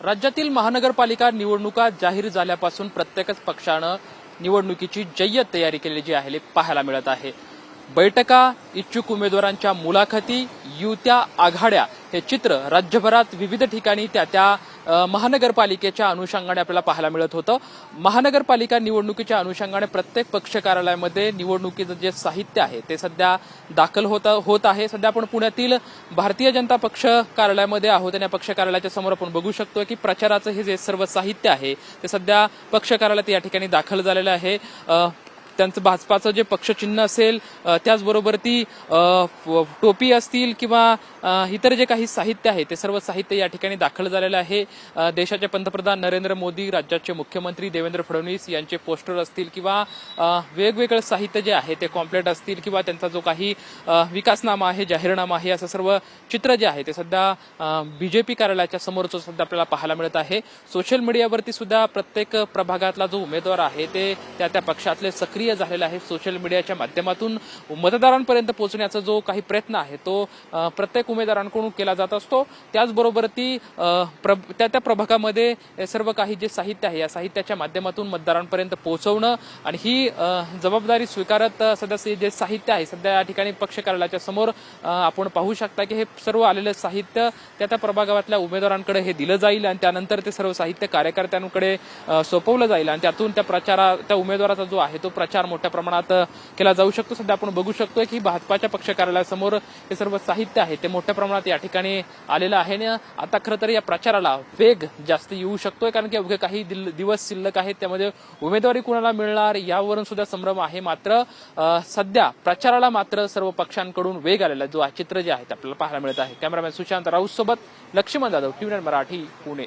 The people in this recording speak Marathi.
राज्यातील महानगरपालिका निवडणुका जाहीर झाल्यापासून प्रत्येकच पक्षानं निवडणुकीची जय्यत तयारी केलेली जी आहे हे पाहायला मिळत आहे. बैठका इच्छुक उमेदवारांच्या मुलाखती युत्या आघाड्या हे चित्र राज्यभरात विविध ठिकाणी त्या त्या महानगरपालिकेच्या अनुषंगाने आपल्याला पाहायला मिळत होतं. महानगरपालिका निवडणुकीच्या अनुषंगाने प्रत्येक पक्ष कार्यालयामध्ये निवडणुकीचं जे साहित्य आहे ते सध्या दाखल होत होत आहे. सध्या आपण पुण्यातील भारतीय जनता पक्ष कार्यालयामध्ये आहोत आणि या पक्ष कार्यालयाच्या समोर आपण बघू शकतो की प्रचाराचं हे जे सर्व साहित्य आहे ते सध्या पक्ष कार्यालयात या ठिकाणी दाखल झालेलं आहे. त्यांचं भाजपाचं जे पक्षचिन्ह असेल त्याचबरोबर ती टोपी असतील किंवा इतर जे काही साहित्य आहे ते सर्व साहित्य या ठिकाणी दाखल झालेलं आहे. देशाचे पंतप्रधान नरेंद्र मोदी राज्याचे मुख्यमंत्री देवेंद्र फडणवीस यांचे पोस्टर असतील किंवा वेगवेगळं साहित्य जे आहे ते कॉम्प्लेट असतील किंवा त्यांचा जो काही विकासनामा आहे जाहीरनामा आहे असं सर्व चित्र जे आहे ते सध्या बीजेपी कार्यालयाच्या समोरचं सध्या आपल्याला पाहायला मिळत आहे. सोशल मीडियावरती सुद्धा प्रत्येक प्रभागातला जो उमेदवार आहे ते त्या त्या पक्षातले सक्रिय झालेला आहे सोशल मीडियाच्या माध्यमातून. मतदारांपर्यंत पोहोचण्याचा जो काही प्रयत्न आहे तो प्रत्येक उमेदवारांकडून केला जात असतो. त्याचबरोबर ती त्या त्या प्रभागामध्ये सर्व काही जे साहित्य आहे या साहित्याच्या माध्यमातून मतदारांपर्यंत पोहोचवणं आणि ही जबाबदारी स्वीकारत सध्या जे साहित्य आहे सध्या या ठिकाणी पक्ष कार्यालयाच्या समोर आपण पाहू शकता की हे सर्व आलेलं साहित्य त्या त्या प्रभागातल्या उमेदवारांकडे हे दिलं जाईल आणि त्यानंतर ते सर्व साहित्य कार्यकर्त्यांकडे सोपवलं जाईल आणि त्यातून त्या प्रचारा त्या उमेदवाराचा जो आहे तो प्रचार मोठ्या प्रमाणात केला जाऊ शकतो. सध्या आपण बघू शकतोय की भाजपाच्या पक्ष कार्यालयासमोर हे सर्व साहित्य आहे. ते मोठ्या प्रमाणात या ठिकाणी आलेलं आहे. आणि आता खरं तर या प्रचाराला वेग जास्त येऊ शकतोय. कारण की अवघे काही दिवस शिल्लक आहेत. त्यामध्ये उमेदवारी कुणाला मिळणार यावरून सुद्धा संभ्रम आहे. मात्र सध्या प्रचाराला मात्र सर्व पक्षांकडून वेग आलेला जो चित्र जे आहे ते आपल्याला पाहायला मिळत आहे. कॅमेरामॅन सुशांत राऊत सोबत लक्ष्मण जाधव टीव्ही मराठी पुणे.